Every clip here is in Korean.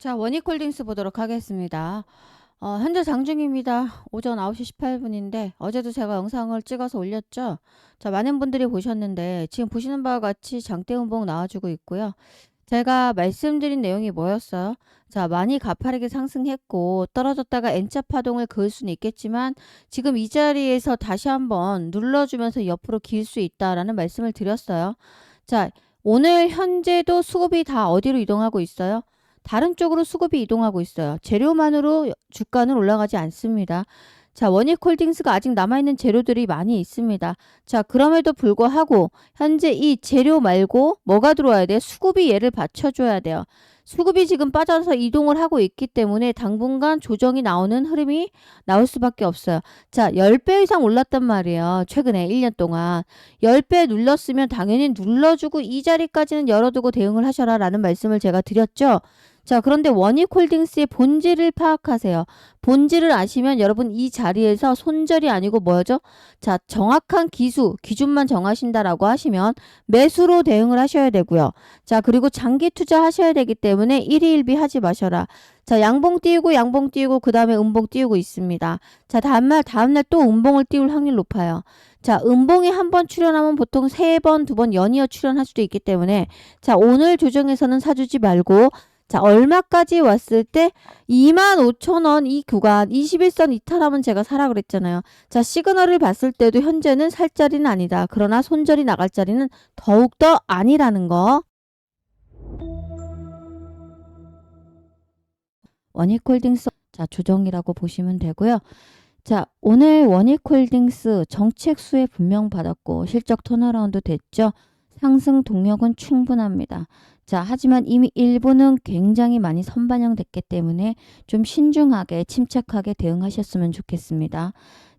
자, 원익홀딩스 보도록 하겠습니다. 어, 현재 장중입니다. 오전 9시 18분인데 어제도 제가 영상을 찍어서 올렸죠. 자, 많은 분들이 보셨는데 지금 보시는 바와 같이 장대음봉 나와주고 있고요. 제가 말씀드린 내용이 뭐였어요? 자, 많이 가파르게 상승했고 떨어졌다가 N자 파동을 그을 수는 있겠지만 지금 이 자리에서 다시 한번 눌러주면서 옆으로 길 수 있다라는 말씀을 드렸어요. 자, 오늘 현재도 수급이 다 어디로 이동하고 있어요? 다른 쪽으로 수급이 이동하고 있어요. 재료만으로 주가는 올라가지 않습니다. 자, 원익 홀딩스가 아직 남아있는 재료들이 많이 있습니다. 자, 그럼에도 불구하고 현재 이 재료 말고 뭐가 들어와야 돼요? 수급이 얘를 받쳐줘야 돼요. 수급이 지금 빠져서 이동을 하고 있기 때문에 당분간 조정이 나오는 흐름이 나올 수밖에 없어요. 자, 10배 이상 올랐단 말이에요. 최근에 1년 동안. 10배 눌렀으면 당연히 눌러주고 이 자리까지는 열어두고 대응을 하셔라 라는 말씀을 제가 드렸죠. 자, 그런데 원익 홀딩스의 본질을 파악하세요. 본질을 아시면 여러분 이 자리에서 손절이 아니고 뭐죠? 자, 정확한 기수, 기준만 정하신다라고 하시면 매수로 대응을 하셔야 되고요. 자, 그리고 장기 투자하셔야 되기 때문에 1위 1비 하지 마셔라. 자, 양봉 띄우고 양봉 띄우고 그 다음에 음봉 띄우고 있습니다. 자, 다음날 다음날 또 음봉을 띄울 확률 높아요. 자, 음봉이 한 번 출현하면 보통 세 번, 두 번 연이어 출현할 수도 있기 때문에 자, 오늘 조정에서는 사주지 말고 자, 얼마까지 왔을 때 25,000원 이 구간 21선 이탈하면 제가 사라 그랬잖아요. 자, 시그널을 봤을 때도 현재는 살 자리는 아니다. 그러나 손절이 나갈 자리는 더욱더 아니라는 거. 원익홀딩스 자, 조정이라고 보시면 되고요. 자, 오늘 원익홀딩스 정책 수혜 분명 받았고 실적 턴어라운드 됐죠. 상승 동력은 충분합니다. 자, 하지만 이미 일부는 굉장히 많이 선반영됐기 때문에 좀 신중하게 침착하게 대응하셨으면 좋겠습니다.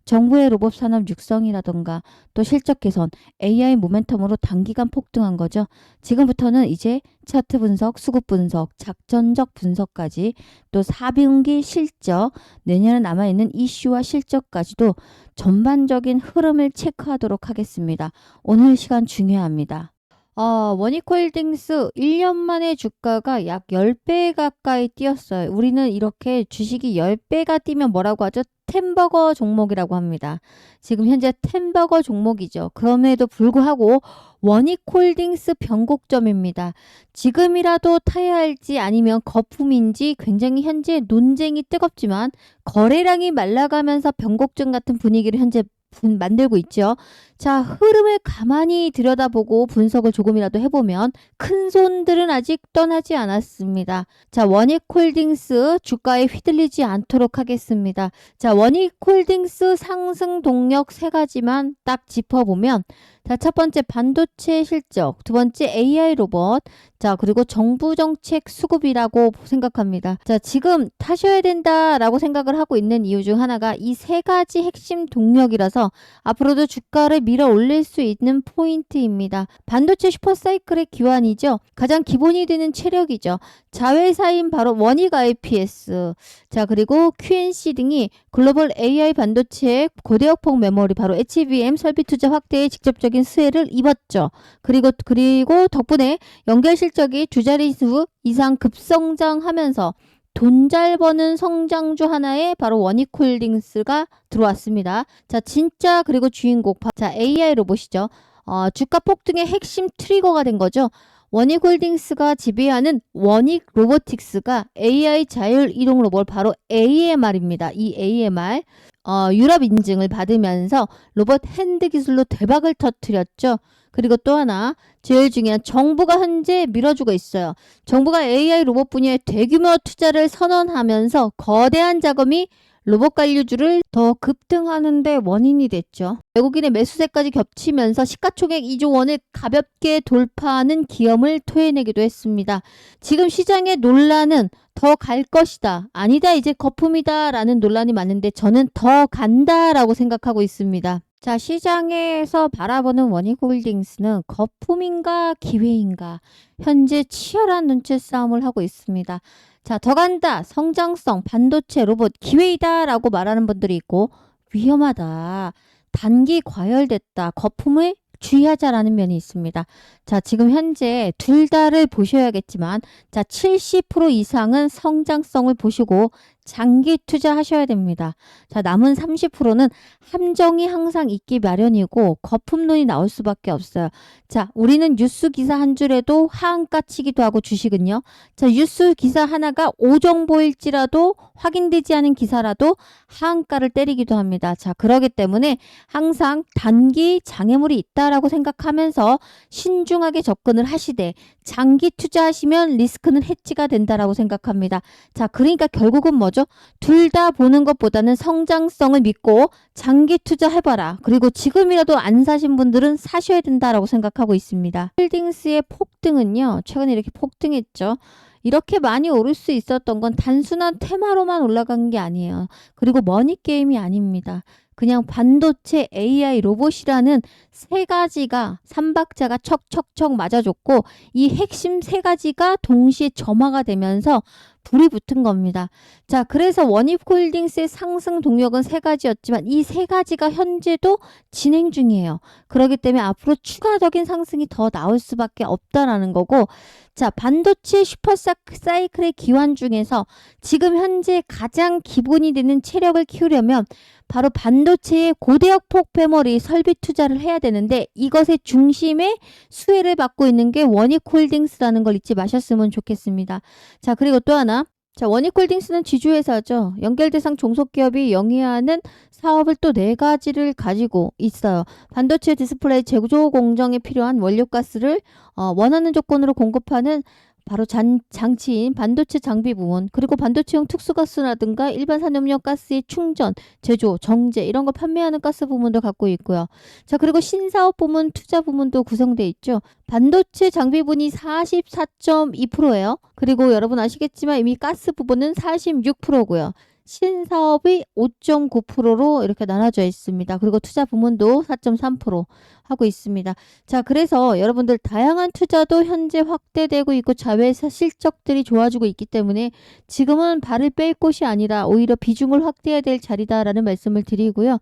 정부의 로봇 산업 육성이라던가 또 실적 개선, AI 모멘텀으로 단기간 폭등한 거죠. 지금부터는 이제 차트 분석, 수급 분석, 작전적 분석까지 또 4분기 실적, 내년에 남아있는 이슈와 실적까지도 전반적인 흐름을 체크하도록 하겠습니다. 오늘 시간 중요합니다. 어, 원익홀딩스 1년 만에 주가가 약 10배 가까이 뛰었어요. 우리는 이렇게 주식이 10배가 뛰면 뭐라고 하죠? 템버거 종목이라고 합니다. 지금 현재 템버거 종목이죠. 그럼에도 불구하고 원익홀딩스 변곡점입니다. 지금이라도 타야 할지 아니면 거품인지 굉장히 현재 논쟁이 뜨겁지만 거래량이 말라가면서 변곡점 같은 분위기를 현재 분 만들고 있죠. 자, 흐름을 가만히 들여다보고 분석을 조금이라도 해보면 큰 손들은 아직 떠나지 않았습니다. 자, 원익홀딩스 주가에 휘둘리지 않도록 하겠습니다. 자, 원익홀딩스 상승 동력 세 가지만 딱 짚어보면 자, 첫 번째 반도체 실적, 두 번째 AI 로봇, 자, 그리고 정부 정책 수급이라고 생각합니다. 자, 지금 타셔야 된다라고 생각을 하고 있는 이유 중 하나가 이 세 가지 핵심 동력이라서 앞으로도 주가를 밀어 올릴 수 있는 포인트입니다. 반도체 슈퍼사이클의 기환이죠. 가장 기본이 되는 체력이죠. 자회사인 바로 원익 IPS, 자, 그리고 QNC 등이 글로벌 AI 반도체 고대역폭 메모리 바로 HBM 설비 투자 확대에 직접적인 수혜를 입었죠. 그리고 그리고 덕분에 연결 실적이 두 자릿수 이상 급성장하면서 돈 잘 버는 성장주 하나에 바로 원익홀딩스가 들어왔습니다. 자, 진짜 그리고 주인공 자 AI 로봇이죠. 어, 주가 폭등의 핵심 트리거가 된 거죠. 원익홀딩스가 지배하는 원익 로보틱스가 AI 자율 이동 로봇 바로 AMR입니다. 이 AMR 어, 유럽 인증을 받으면서 로봇 핸드 기술로 대박을 터뜨렸죠. 그리고 또 하나 제일 중요한 정부가 현재 밀어주고 있어요. 정부가 AI 로봇 분야에 대규모 투자를 선언하면서 거대한 자금이 로봇 관리주를 더 급등하는데 원인이 됐죠. 외국인의 매수세까지 겹치면서 시가총액 2조 원을 가볍게 돌파하는 기염을 토해내기도 했습니다. 지금 시장의 논란은 더 갈 것이다. 아니다. 이제 거품이다. 라는 논란이 많은데 저는 더 간다 라고 생각하고 있습니다. 자, 시장에서 바라보는 원익홀딩스는 거품인가 기회인가 현재 치열한 눈치 싸움을 하고 있습니다. 자, 더 간다. 성장성, 반도체, 로봇, 기회이다라고 말하는 분들이 있고 위험하다. 단기 과열됐다. 거품의 주의하자라는 면이 있습니다. 자, 지금 현재 둘 다를 보셔야겠지만 자, 70% 이상은 성장성을 보시고 장기 투자하셔야 됩니다. 자, 남은 30%는 함정이 항상 있기 마련이고 거품론이 나올 수밖에 없어요. 자, 우리는 뉴스 기사 한 줄에도 하한가 치기도 하고 주식은요. 자, 뉴스 기사 하나가 오정보일지라도 확인되지 않은 기사라도 하한가를 때리기도 합니다. 자, 그러기 때문에 항상 단기 장애물이 있다라고 생각하면서 신중하게 접근을 하시되 장기 투자하시면 리스크는 해지가 된다라고 생각합니다. 자, 그러니까 결국은 뭐 죠? 둘 다 보는 것보다는 성장성을 믿고 장기 투자해봐라. 그리고 지금이라도 안 사신 분들은 사셔야 된다라고 생각하고 있습니다. 홀딩스의 폭등은요, 최근에 이렇게 폭등했죠. 이렇게 많이 오를 수 있었던 건 단순한 테마로만 올라간 게 아니에요. 그리고 머니게임이 아닙니다. 그냥 반도체, AI, 로봇이라는 세 가지가 삼박자가 척척척 맞아줬고 이 핵심 세 가지가 동시에 점화가 되면서 불이 붙은 겁니다. 자, 그래서 원입홀딩스의 상승 동력은 세 가지였지만 이 세 가지가 현재도 진행 중이에요. 그렇기 때문에 앞으로 추가적인 상승이 더 나올 수밖에 없다라는 거고 자, 반도체 슈퍼사이클의 기환 중에서 지금 현재 가장 기본이 되는 체력을 키우려면 바로 반도체의 고대역 폭배머리 설비 투자를 해야 되는데 이것의 중심에 수혜를 받고 있는 게 원익홀딩스라는 걸 잊지 마셨으면 좋겠습니다. 자, 그리고 또 하나. 자, 원익홀딩스는 지주회사죠. 연결대상 종속기업이 영위하는 사업을 또 네 가지를 가지고 있어요. 반도체 디스플레이 제조 공정에 필요한 원료가스를 어, 원하는 조건으로 공급하는 바로 잔, 장치인 반도체 장비 부문 그리고 반도체용 특수가스라든가 일반 산업용 가스의 충전, 제조, 정제 이런 거 판매하는 가스 부문도 갖고 있고요. 자 그리고 신사업 부문, 투자 부문도 구성돼 있죠. 반도체 장비 부분이 44.2%예요. 그리고 여러분 아시겠지만 이미 가스 부분은 46%고요. 신사업이 5.9%로 이렇게 나눠져 있습니다. 그리고 투자 부문도 4.3% 하고 있습니다. 자, 그래서 여러분들 다양한 투자도 현재 확대되고 있고 자회사 실적들이 좋아지고 있기 때문에 지금은 발을 뺄 곳이 아니라 오히려 비중을 확대해야 될 자리다라는 말씀을 드리고요.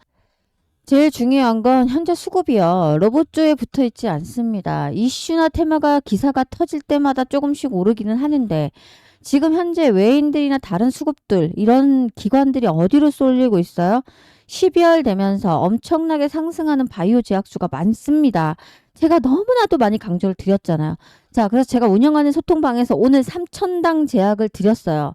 제일 중요한 건 현재 수급이요. 로봇주에 붙어 있지 않습니다. 이슈나 테마가 기사가 터질 때마다 조금씩 오르기는 하는데 지금 현재 외인들이나 다른 수급들 이런 기관들이 어디로 쏠리고 있어요? 12월 되면서 엄청나게 상승하는 바이오 제약수가 많습니다. 제가 너무나도 많이 강조를 드렸잖아요. 자, 그래서 제가 운영하는 소통방에서 오늘 3천당 제약을 드렸어요.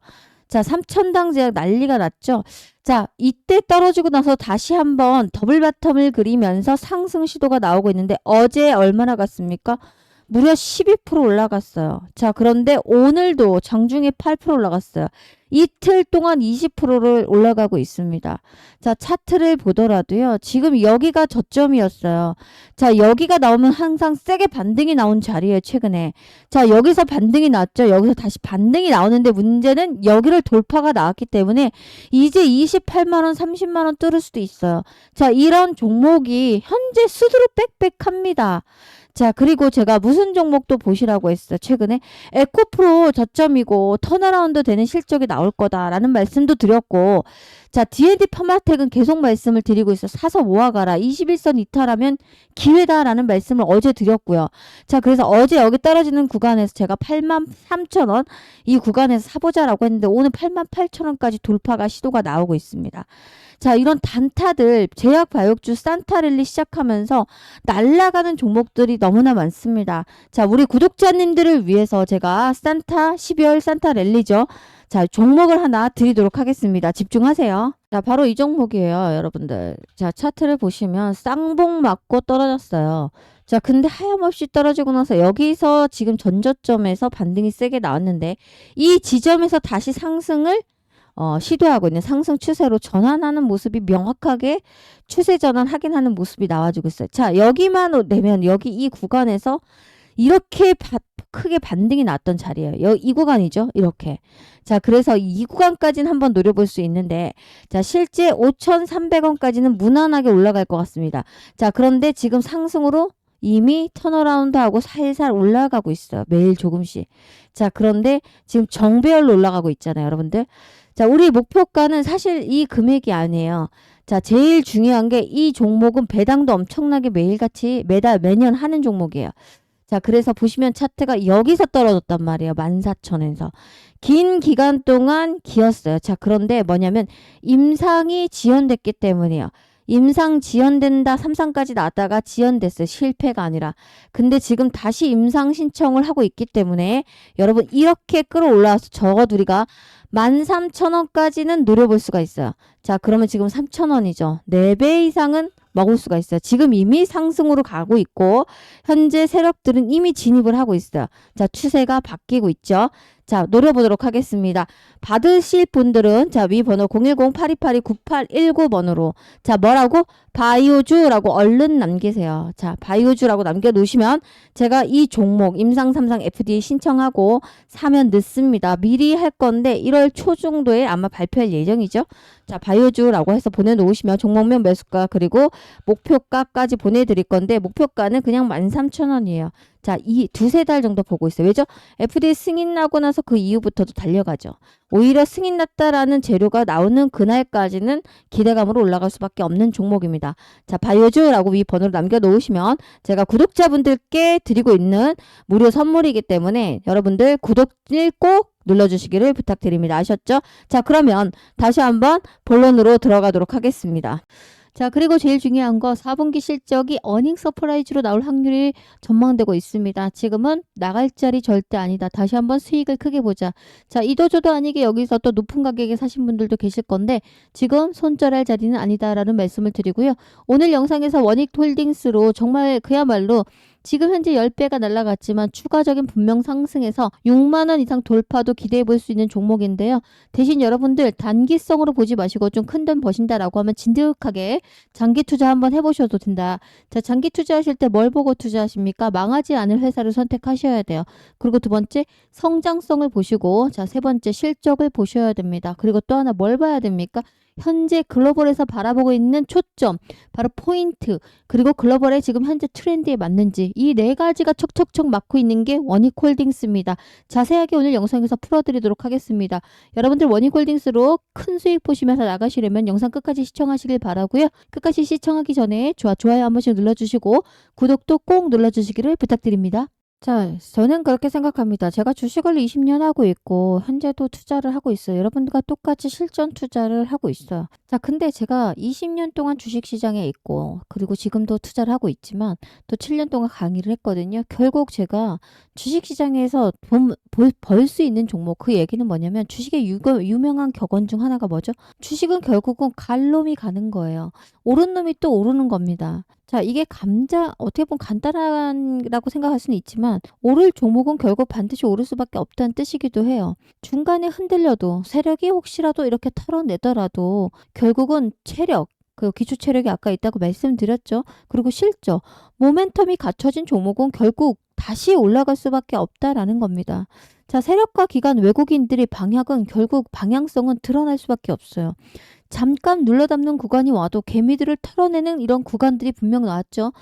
자, 3천당 제약 난리가 났죠. 자, 이때 떨어지고 나서 다시 한번 더블 바텀을 그리면서 상승 시도가 나오고 있는데 어제 얼마나 갔습니까? 무려 12% 올라갔어요. 자, 그런데 오늘도 장중에 8% 올라갔어요. 이틀 동안 20%를 올라가고 있습니다. 자, 차트를 보더라도요. 지금 여기가 저점이었어요. 자, 여기가 나오면 항상 세게 반등이 나온 자리예요, 최근에. 자, 여기서 반등이 났죠. 여기서 다시 반등이 나오는데 문제는 여기를 돌파가 나왔기 때문에 이제 28만 원, 30만 원 뚫을 수도 있어요. 자, 이런 종목이 현재 수두로 빽빽합니다. 자, 그리고 제가 무슨 종목도 보시라고 했어요. 최근에 에코프로 저점이고 턴어라운드 되는 실적이 나올 거다라는 말씀도 드렸고 자, D&D 파마텍은 계속 말씀을 드리고 있어. 사서 모아가라. 21선 이탈하면 기회다라는 말씀을 어제 드렸고요. 자, 그래서 어제 여기 떨어지는 구간에서 제가 8만 3천 원 이 구간에서 사보자라고 했는데 오늘 8만 8천 원까지 돌파가 시도가 나오고 있습니다. 자, 이런 단타들 제약 바이오주 산타랠리 시작하면서 날아가는 종목들이 너무나 많습니다. 자, 우리 구독자님들을 위해서 제가 산타 12월 산타 랠리죠. 자, 종목을 하나 드리도록 하겠습니다. 집중하세요. 자, 바로 이 종목이에요, 여러분들. 자, 차트를 보시면 쌍봉 맞고 떨어졌어요. 자, 근데 하염없이 떨어지고 나서 여기서 지금 전저점에서 반등이 세게 나왔는데 이 지점에서 다시 상승을 어, 시도하고 있는 상승 추세로 전환하는 모습이 명확하게 추세 전환 확인하는 모습이 나와주고 있어요. 자, 여기만 되면 여기 이 구간에서 이렇게 바, 크게 반등이 났던 자리예요. 여, 이 구간이죠. 이렇게. 자, 그래서 이 구간까지는 한번 노려볼 수 있는데, 자, 실제 5,300원까지는 무난하게 올라갈 것 같습니다. 자, 그런데 지금 상승으로 이미 턴어라운드하고 살살 올라가고 있어요. 매일 조금씩. 자, 그런데 지금 정배열로 올라가고 있잖아요, 여러분들. 자, 우리 목표가는 사실 이 금액이 아니에요. 자, 제일 중요한 게 이 종목은 배당도 엄청나게 매일같이 매달 매년 하는 종목이에요. 자, 그래서 보시면 차트가 여기서 떨어졌단 말이에요. 14,000에서. 긴 기간 동안 기었어요. 자, 그런데 뭐냐면 임상이 지연됐기 때문이에요. 임상 지연된다 삼상까지 나왔다가 지연됐어요. 실패가 아니라. 근데 지금 다시 임상 신청을 하고 있기 때문에 여러분 이렇게 끌어올라와서 적어도 우리가 13,000원까지는 노려볼 수가 있어요. 자, 그러면 지금 3,000원이죠. 4배 이상은 먹을 수가 있어요. 지금 이미 상승으로 가고 있고 현재 세력들은 이미 진입을 하고 있어요. 자, 추세가 바뀌고 있죠. 자, 노려보도록 하겠습니다. 받으실 분들은 자, 위 번호 010-8282-9819번으로 자, 뭐라고? 바이오주라고 얼른 남기세요. 자, 바이오주라고 남겨 놓으시면 제가 이 종목 임상 3상 FDA 신청하고 사면 늦습니다. 미리 할 건데 1월 초 정도에 아마 발표할 예정이죠. 자, 바이오주라고 해서 보내 놓으시면 종목명 매수가 그리고 목표가까지 보내 드릴 건데 목표가는 그냥 13,000원이에요. 자, 이 두세 달 정도 보고 있어요. 왜죠? FDA 승인 나고 나서 그 이후부터도 달려가죠. 오히려 승인 났다라는 재료가 나오는 그날까지는 기대감으로 올라갈 수밖에 없는 종목입니다. 자, 바이오주라고 위 번호를 남겨놓으시면 제가 구독자분들께 드리고 있는 무료 선물이기 때문에 여러분들 구독을 꼭 눌러주시기를 부탁드립니다. 아셨죠? 자, 그러면 다시 한번 본론으로 들어가도록 하겠습니다. 자, 그리고 제일 중요한 거 4분기 실적이 어닝 서프라이즈로 나올 확률이 전망되고 있습니다. 지금은 나갈 자리 절대 아니다. 다시 한번 수익을 크게 보자. 자, 이도저도 아니게 여기서 또 높은 가격에 사신 분들도 계실 건데 지금 손절할 자리는 아니다라는 말씀을 드리고요. 오늘 영상에서 원익 홀딩스로 정말 그야말로 지금 현재 10배가 날라갔지만 추가적인 분명 상승해서 6만 원 이상 돌파도 기대해 볼 수 있는 종목인데요. 대신 여러분들 단기성으로 보지 마시고 좀 큰 돈 버신다라고 하면 진득하게 장기 투자 한번 해보셔도 된다. 자, 장기 투자하실 때 뭘 보고 투자하십니까? 망하지 않을 회사를 선택하셔야 돼요. 그리고 두 번째 성장성을 보시고 자, 세 번째 실적을 보셔야 됩니다. 그리고 또 하나 뭘 봐야 됩니까? 현재 글로벌에서 바라보고 있는 초점, 바로 포인트, 그리고 글로벌의 지금 현재 트렌드에 맞는지 이 네 가지가 척척척 맞고 있는 게 원익홀딩스입니다. 자세하게 오늘 영상에서 풀어드리도록 하겠습니다. 여러분들 원익홀딩스로 큰 수익 보시면서 나가시려면 영상 끝까지 시청하시길 바라고요. 끝까지 시청하기 전에 좋아, 좋아요 한 번씩 눌러주시고 구독도 꼭 눌러주시기를 부탁드립니다. 자, 저는 그렇게 생각합니다. 제가 주식을 20년 하고 있고, 현재도 투자를 하고 있어요. 여러분들과 똑같이 실전 투자를 하고 있어요. 자, 근데 제가 20년 동안 주식 시장에 있고, 그리고 지금도 투자를 하고 있지만, 또 7년 동안 강의를 했거든요. 결국 제가 주식 시장에서 벌수 있는 종목, 그 얘기는 뭐냐면, 주식의 유거, 유명한 격언 중 하나가 뭐죠? 주식은 결국은 갈 놈이 가는 거예요. 오른 놈이 또 오르는 겁니다. 자, 이게 감자, 어떻게 보면 간단하라고 생각할 수는 있지만, 오를 종목은 결국 반드시 오를 수밖에 없다는 뜻이기도 해요. 중간에 흔들려도 세력이 혹시라도 이렇게 털어내더라도 결국은 체력, 그 기초 체력이 아까 있다고 말씀드렸죠. 그리고 실적, 모멘텀이 갖춰진 종목은 결국 다시 올라갈 수밖에 없다라는 겁니다. 자, 세력과 기관 외국인들의 방향은 결국 방향성은 드러날 수밖에 없어요. 잠깐 눌러담는 구간이 와도 개미들을 털어내는 이런 구간들이 분명 나왔죠.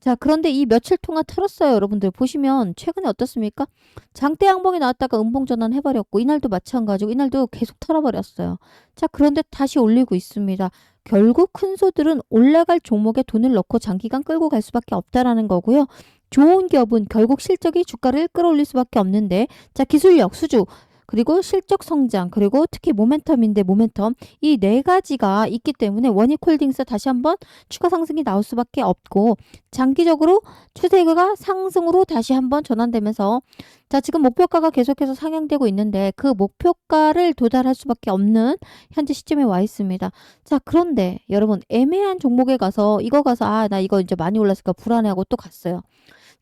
자, 그런데 이 며칠 동안 털었어요, 여러분들. 보시면 최근에 어떻습니까? 장대 양봉이 나왔다가 음봉 전환 해버렸고, 이날도 마찬가지고, 이날도 계속 털어버렸어요. 자, 그런데 다시 올리고 있습니다. 결국 큰 소들은 올라갈 종목에 돈을 넣고 장기간 끌고 갈 수밖에 없다라는 거고요. 좋은 기업은 결국 실적이 주가를 끌어올릴 수밖에 없는데, 자, 기술력, 수주, 그리고 실적 성장, 그리고 특히 모멘텀인데 모멘텀 이 네 가지가 있기 때문에 원익홀딩스 다시 한번 추가 상승이 나올 수밖에 없고 장기적으로 추세가 상승으로 다시 한번 전환되면서 자 지금 목표가가 계속해서 상향되고 있는데 그 목표가를 도달할 수밖에 없는 현재 시점에 와 있습니다. 자 그런데 여러분 애매한 종목에 가서 이거 가서 아 나 이거 이제 많이 올랐으니까 불안해하고 또 갔어요.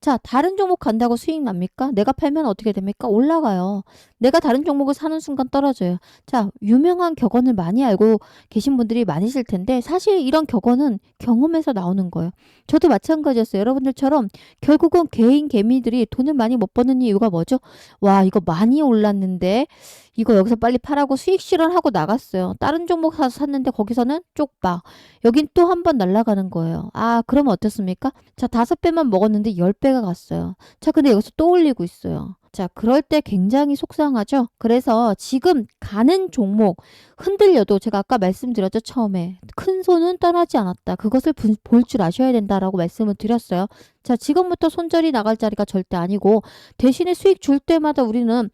자, 다른 종목 간다고 수익 납니까? 내가 팔면 어떻게 됩니까? 올라가요. 내가 다른 종목을 사는 순간 떨어져요. 자, 유명한 격언을 많이 알고 계신 분들이 많으실 텐데 사실 이런 격언은 경험에서 나오는 거예요. 저도 마찬가지였어요. 여러분들처럼 결국은 개인 개미들이 돈을 많이 못 버는 이유가 뭐죠? 와, 이거 많이 올랐는데 이거 여기서 빨리 팔라고 수익 실현하고 나갔어요. 다른 종목 사서 샀는데 거기서는 쪽박. 여긴 또 한 번 날아가는 거예요. 아, 그러면 어떻습니까? 자, 다섯 배만 먹었는데 열 배가 갔어요. 자, 근데 여기서 또 올리고 있어요. 자, 그럴 때 굉장히 속상하죠. 그래서 지금 가는 종목 흔들려도 제가 아까 말씀드렸죠. 처음에 큰 손은 떠나지 않았다. 그것을 볼 줄 아셔야 된다라고 말씀을 드렸어요. 자, 지금부터 손절이 나갈 자리가 절대 아니고 대신에 수익 줄 때마다 우리는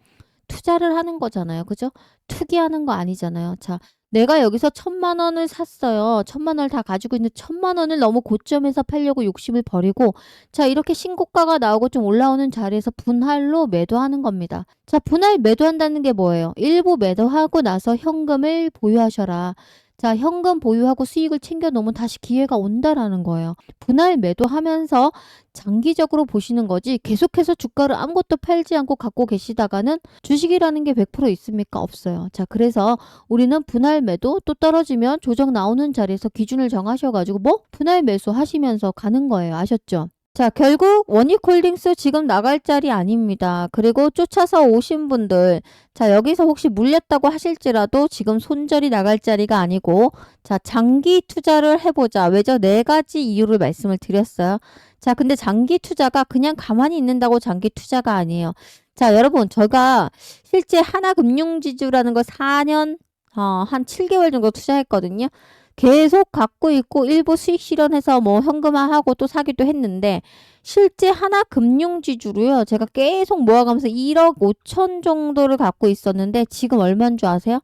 투자를 하는 거잖아요. 그죠? 투기하는 거 아니잖아요. 자, 내가 여기서 천만 원을 샀어요. 천만 원을 다 가지고 있는 천만 원을 너무 고점에서 팔려고 욕심을 버리고 자 이렇게 신고가가 나오고 좀 올라오는 자리에서 분할로 매도하는 겁니다. 자 분할 매도한다는 게 뭐예요? 일부 매도하고 나서 현금을 보유하셔라. 자, 현금 보유하고 수익을 챙겨 놓으면 다시 기회가 온다라는 거예요. 분할 매도하면서 장기적으로 보시는 거지 계속해서 주가를 아무것도 팔지 않고 갖고 계시다가는 주식이라는 게 100% 있습니까? 없어요. 자, 그래서 우리는 분할 매도 또 떨어지면 조정 나오는 자리에서 기준을 정하셔 가지고 뭐 분할 매수 하시면서 가는 거예요. 아셨죠? 자, 결국 원익홀딩스 지금 나갈 자리 아닙니다. 그리고 쫓아서 오신 분들, 자, 여기서 혹시 물렸다고 하실지라도 지금 손절이 나갈 자리가 아니고, 자, 장기 투자를 해보자. 왜죠? 네 가지 이유를 말씀을 드렸어요. 자, 근데 장기 투자가 그냥 가만히 있는다고 장기 투자가 아니에요. 자, 여러분, 제가 실제 하나금융지주라는 걸 4년, 어, 한 7개월 정도 투자했거든요. 계속 갖고 있고 일부 수익 실현해서 뭐 현금화하고 또 사기도 했는데 실제 하나 금융지주로요. 제가 계속 모아가면서 1억 5천 정도를 갖고 있었는데 지금 얼마인 줄 아세요?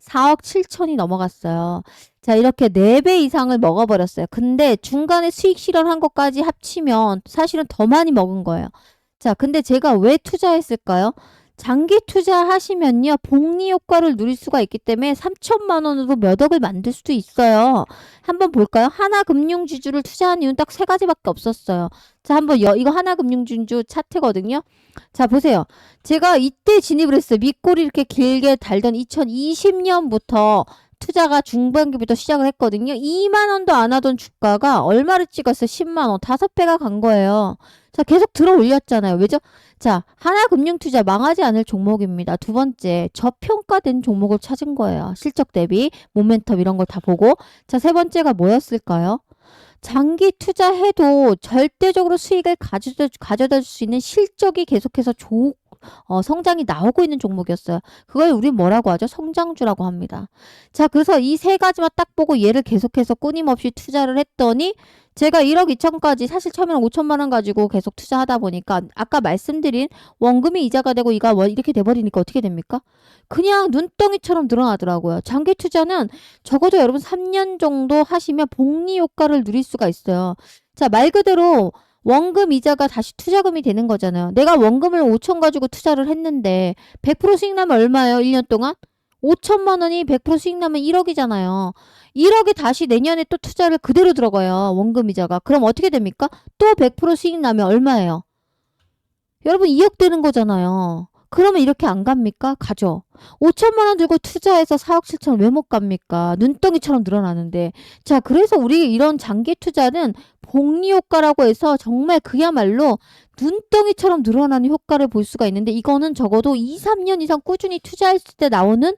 4억 7천이 넘어갔어요. 자, 이렇게 4배 이상을 먹어버렸어요. 근데 중간에 수익 실현한 것까지 합치면 사실은 더 많이 먹은 거예요. 자, 근데 제가 왜 투자했을까요? 장기 투자하시면요. 복리 효과를 누릴 수가 있기 때문에 3천만 원으로 몇 억을 만들 수도 있어요. 한번 볼까요? 하나금융지주를 투자한 이유는 딱 세 가지밖에 없었어요. 자, 한번 여, 이거 하나금융지주 차트거든요. 자, 보세요. 제가 이때 진입을 했어요. 밑골이 이렇게 길게 달던 2020년부터 투자가 중반기부터 시작을 했거든요. 2만 원도 안 하던 주가가 얼마를 찍었어요? 10만 원. 다섯 배가 간 거예요. 자, 계속 들어 올렸잖아요. 왜죠? 자, 하나금융투자 망하지 않을 종목입니다. 두 번째, 저평가된 종목을 찾은 거예요. 실적 대비, 모멘텀 이런 걸 다 보고. 자, 세 번째가 뭐였을까요? 장기 투자해도 절대적으로 수익을 가져다, 가져다 줄 수 있는 실적이 계속해서 조, 어, 성장이 나오고 있는 종목이었어요. 그걸 우리 뭐라고 하죠? 성장주라고 합니다. 자, 그래서 이 세 가지만 딱 보고 얘를 계속해서 끊임없이 투자를 했더니 제가 1억 2천까지 사실 처음에는 5천만 원 가지고 계속 투자하다 보니까 아까 말씀드린 원금이 이자가 되고 이가 이렇게 돼버리니까 어떻게 됩니까? 그냥 눈덩이처럼 늘어나더라고요. 장기 투자는 적어도 여러분 3년 정도 하시면 복리 효과를 누릴 수가 있어요. 자, 말 그대로 원금 이자가 다시 투자금이 되는 거잖아요. 내가 원금을 5천 가지고 투자를 했는데 100% 수익 나면 얼마예요? 1년 동안? 5천만 원이 100% 수익 나면 1억이잖아요. 1억이 다시 내년에 또 투자를 그대로 들어가요. 원금 이자가. 그럼 어떻게 됩니까? 또 100% 수익 나면 얼마예요? 여러분 2억 되는 거잖아요. 그러면 이렇게 안 갑니까? 가죠. 5천만 원 들고 투자해서 4억 7천 왜 못 갑니까? 눈덩이처럼 늘어나는데. 자, 그래서 우리 이런 장기 투자는 복리 효과라고 해서 정말 그야말로 눈덩이처럼 늘어나는 효과를 볼 수가 있는데 이거는 적어도 2, 3년 이상 꾸준히 투자했을 때 나오는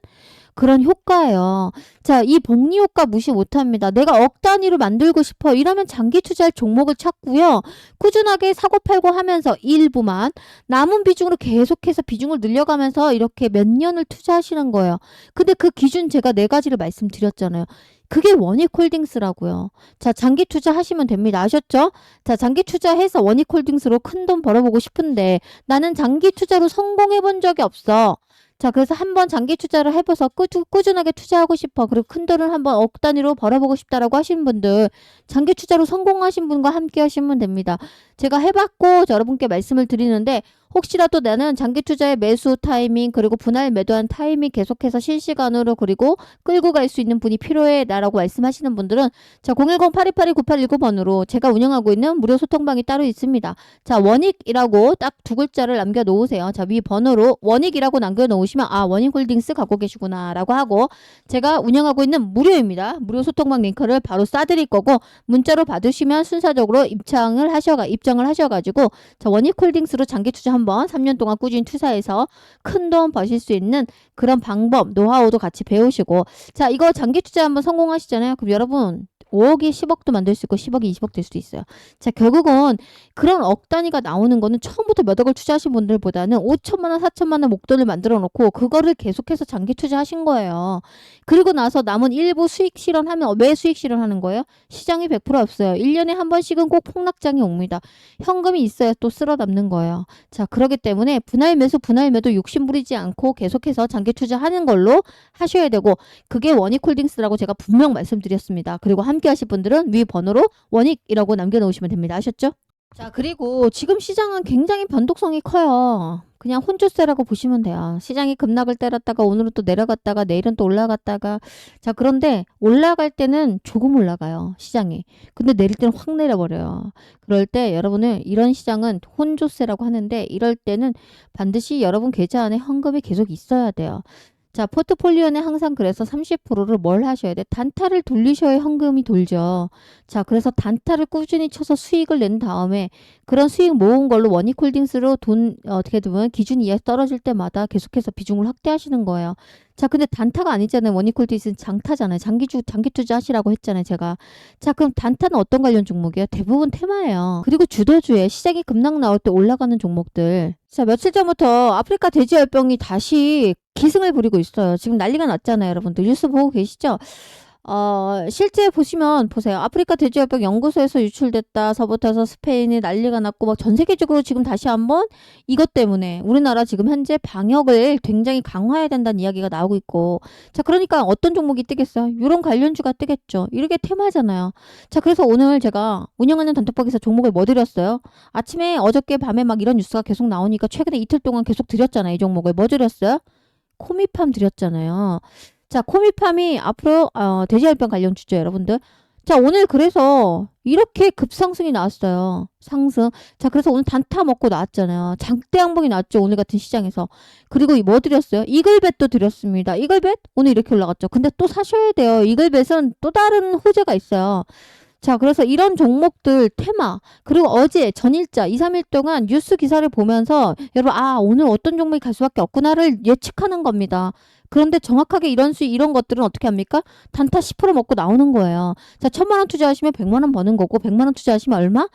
그런 효과예요. 자, 이 복리 효과 무시 못합니다. 내가 억 단위로 만들고 싶어. 이러면 장기 투자할 종목을 찾고요. 꾸준하게 사고 팔고 하면서 일부만 남은 비중으로 계속해서 비중을 늘려가면서 이렇게 몇 년을 투자하시는 거예요. 근데 그 기준 제가 네 가지를 말씀드렸잖아요. 그게 원익홀딩스라고요. 자, 장기 투자하시면 됩니다. 아셨죠? 자, 장기 투자해서 원익홀딩스로 큰 돈 벌어보고 싶은데 나는 장기 투자로 성공해 본 적이 없어. 자, 그래서 한번 장기 투자를 해봐서 꾸, 꾸준하게 투자하고 싶어. 그리고 큰 돈을 한번 억 단위로 벌어보고 싶다라고 하신 분들, 장기 투자로 성공하신 분과 함께 하시면 됩니다. 제가 해봤고, 여러분께 말씀을 드리는데, 혹시라도 나는 장기 투자의 매수 타이밍 그리고 분할 매도한 타이밍 계속해서 실시간으로 그리고 끌고 갈 수 있는 분이 필요해 나라고 말씀하시는 분들은 자 010-8282-9819번으로 제가 운영하고 있는 무료 소통방이 따로 있습니다. 자 원익이라고 딱 두 글자를 남겨놓으세요. 자 위 번호로 원익이라고 남겨놓으시면 아 원익홀딩스 갖고 계시구나 라고 하고 제가 운영하고 있는 무료입니다. 무료 소통방 링크를 바로 쏴드릴 거고 문자로 받으시면 순서적으로 입장을 하셔가 입장을 하셔가지고 자 원익홀딩스로 장기 투자 한 한번 3년 동안 꾸준히 투자해서 큰 돈 버실 수 있는 그런 방법, 노하우도 같이 배우시고 자, 이거 장기 투자 한번 성공하시잖아요. 그럼 여러분 5억이 10억도 만들 수 있고 10억이 20억 될 수도 있어요. 자, 결국은 그런 억 단위가 나오는 거는 처음부터 몇 억을 투자하신 분들보다는 5천만 원, 4천만 원 목돈을 만들어 놓고 그거를 계속해서 장기 투자하신 거예요. 그리고 나서 남은 일부 수익 실현하면 왜 수익 실현하는 거예요? 시장이 100% 없어요. 1년에 한 번씩은 꼭 폭락장이 옵니다. 현금이 있어야 또 쓸어 담는 거예요. 자, 그렇기 때문에 분할 매수, 분할 매도 욕심 부리지 않고 계속해서 장기 투자하는 걸로 하셔야 되고 그게 원익홀딩스라고 제가 분명 말씀드렸습니다. 그리고 함께 하실 분들은 위 번호로 원익이라고 남겨놓으시면 됩니다. 아셨죠? 자, 그리고 지금 시장은 굉장히 변동성이 커요. 그냥 혼조세라고 보시면 돼요. 시장이 급락을 때렸다가 오늘은 또 내려갔다가 내일은 또 올라갔다가 자, 그런데 올라갈 때는 조금 올라가요. 시장이. 근데 내릴 때는 확 내려버려요. 그럴 때 여러분은 이런 시장은 혼조세라고 하는데 이럴 때는 반드시 여러분 계좌 안에 현금이 계속 있어야 돼요. 자, 포트폴리오는 항상 그래서 30%를 뭘 하셔야 돼? 단타를 돌리셔야 현금이 돌죠. 자, 그래서 단타를 꾸준히 쳐서 수익을 낸 다음에 그런 수익 모은 걸로 원익홀딩스로 돈 어, 어떻게 보면 기준 이하 떨어질 때마다 계속해서 비중을 확대하시는 거예요. 자, 근데 단타가 아니잖아요. 원익홀딩스는 장타잖아요. 장기 주 장기 투자하시라고 했잖아요, 제가. 자, 그럼 단타는 어떤 관련 종목이에요? 대부분 테마예요. 그리고 주도주에 시장이 급락 나올 때 올라가는 종목들. 자, 며칠 전부터 아프리카 돼지열병이 다시 기승을 부리고 있어요. 지금 난리가 났잖아요, 여러분들. 뉴스 보고 계시죠? 어, 실제 보시면 보세요. 아프리카 돼지열병 연구소에서 유출됐다서부터서 스페인이 난리가 났고 막 전 세계적으로 지금 다시 한번 이것 때문에 우리나라 지금 현재 방역을 굉장히 강화해야 된다는 이야기가 나오고 있고 자, 그러니까 어떤 종목이 뜨겠어요? 이런 관련주가 뜨겠죠. 이렇게 테마잖아요. 자, 그래서 오늘 제가 운영하는 단톡방에서 종목을 뭐 드렸어요? 아침에 어저께 밤에 막 이런 뉴스가 계속 나오니까 최근에 이틀 동안 계속 드렸잖아요. 이 종목을 뭐 드렸어요? 코미팜 드렸잖아요. 자, 코미팜이 앞으로 어, 돼지열병 관련 주죠, 여러분들. 자, 오늘 그래서 이렇게 급상승이 나왔어요. 상승. 자, 그래서 오늘 단타 먹고 나왔잖아요. 장대 양봉이 나왔죠, 오늘 같은 시장에서. 그리고 이뭐 드렸어요? 이글벳도 드렸습니다. 이글벳 오늘 이렇게 올라갔죠. 근데 또 사셔야 돼요. 이글벳은 또 다른 호재가 있어요. 자, 그래서 이런 종목들 테마, 그리고 어제 전일자 2, 3일 동안 뉴스 기사를 보면서 여러분, 아, 오늘 어떤 종목이 갈 수밖에 없구나를 예측하는 겁니다. 그런데 정확하게 이런 수 이런 것들은 어떻게 합니까? 단타 10% 먹고 나오는 거예요. 자, 천만 원 투자하시면 100만 원 버는 거고 100만 원 투자하시면 얼마?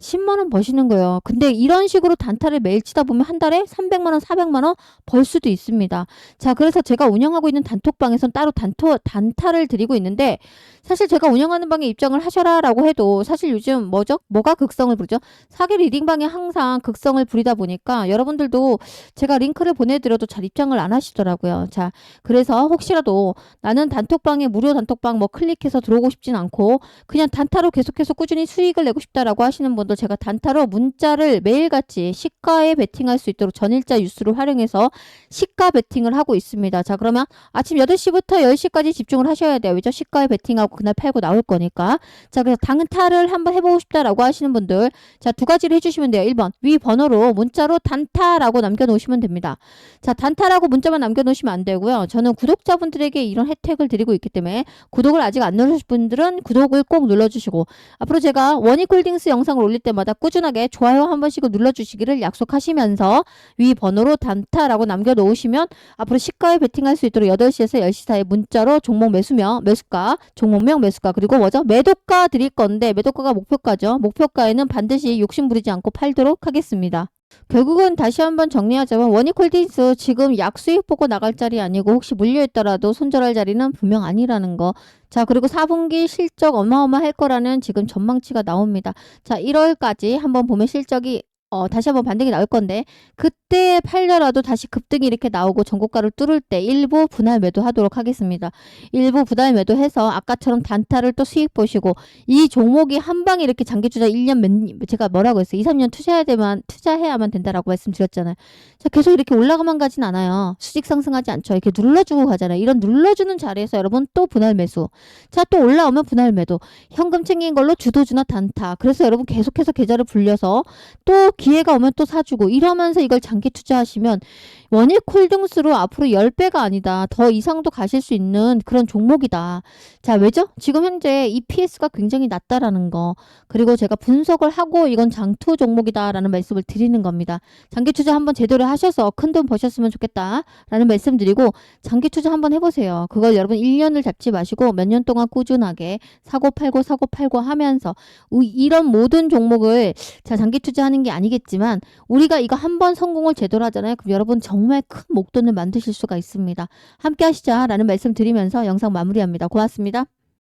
10만 원 버시는 거예요. 근데 이런 식으로 단타를 매일 치다 보면 한 달에 300만 원, 400만 원 벌 수도 있습니다. 자, 그래서 제가 운영하고 있는 단톡방에선 따로 단토, 단타를 드리고 있는데 사실 제가 운영하는 방에 입장을 하셔라라고 해도 사실 요즘 뭐죠? 뭐가 극성을 부르죠? 사기 리딩방에 항상 극성을 부리다 보니까 여러분들도 제가 링크를 보내드려도 잘 입장을 안 하시더라고요. 자, 그래서 혹시라도 나는 단톡방에 무료 단톡방 뭐 클릭해서 들어오고 싶진 않고 그냥 단타로 계속해서 꾸준히 수익을 내고 싶다라고 하시는 분들 제가 단타로 문자를 매일같이 시가에 베팅할 수 있도록 전일자 뉴스를 활용해서 시가 베팅을 하고 있습니다. 자, 그러면 아침 8시부터 10시까지 집중을 하셔야 돼요. 왜죠? 시가에 베팅하고 그날 팔고 나올 거니까. 자, 그래서 단타를 한번 해보고 싶다라고 하시는 분들 자, 두 가지를 해주시면 돼요. 1번 위 번호로 문자로 단타라고 남겨놓으시면 됩니다. 자, 단타라고 문자만 남겨놓으시면 안 되고요. 저는 구독자분들에게 이런 혜택을 드리고 있기 때문에 구독을 아직 안 누르신 분들은 구독을 꼭 눌러주시고 앞으로 제가 원익홀딩스 영상을 올릴 때마다 꾸준하게 좋아요 한 번씩 눌러주시기를 약속하시면서 위 번호로 단타라고 남겨놓으시면 앞으로 시가에 베팅할 수 있도록 8시에서 10시 사이에 문자로 종목 매수명, 매수가, 종목명 매수가 그리고 뭐죠? 매도가 드릴 건데 매도가가 목표가죠. 목표가에는 반드시 욕심 부리지 않고 팔도록 하겠습니다. 결국은 다시 한번 정리하자면 원익홀딩스 지금 약 수익 보고 나갈 자리 아니고 혹시 물려있더라도 손절할 자리는 분명 아니라는 거. 자 그리고 4분기 실적 어마어마할 거라는 지금 전망치가 나옵니다. 자 1월까지 한번 보면 실적이 어, 다시 한번 반등이 나올 건데 그때 팔려라도 다시 급등이 이렇게 나오고 전고가를 뚫을 때 일부 분할 매도하도록 하겠습니다. 일부 분할 매도해서 아까처럼 단타를 또 수익 보시고 이 종목이 한 방에 이렇게 장기 투자 1년 몇 제가 뭐라고 했어요? 2, 3년 투자해야 되면 투자해야만 된다라고 말씀드렸잖아요. 자, 계속 이렇게 올라가만 가진 않아요. 수직 상승하지 않죠. 이렇게 눌러주고 가잖아요. 이런 눌러주는 자리에서 여러분 또 분할 매수. 자, 또 올라오면 분할 매도. 현금 챙긴 걸로 주도주나 단타. 그래서 여러분 계속해서 계좌를 불려서 또 기회가 오면 또 사주고 이러면서 이걸 장기 투자하시면 원익홀딩스로 앞으로 10배가 아니다. 더 이상도 가실 수 있는 그런 종목이다. 자, 왜죠? 지금 현재 EPS가 굉장히 낮다라는 거. 그리고 제가 분석을 하고 이건 장투 종목이다라는 말씀을 드리는 겁니다. 장기 투자 한번 제대로 하셔서 큰 돈 버셨으면 좋겠다라는 말씀 드리고 장기 투자 한번 해보세요. 그걸 여러분 1년을 잡지 마시고 몇 년 동안 꾸준하게 사고 팔고 사고 팔고 하면서 우- 이런 모든 종목을 자 장기 투자하는 게 아니겠지만 우리가 이거 한 번 성공을 제대로 하잖아요. 그럼 여러분 정말 큰 목돈을 만드실 수가 있습니다. 함께 하시자라는 말씀 드리면서 영상 마무리합니다. 고맙습니다.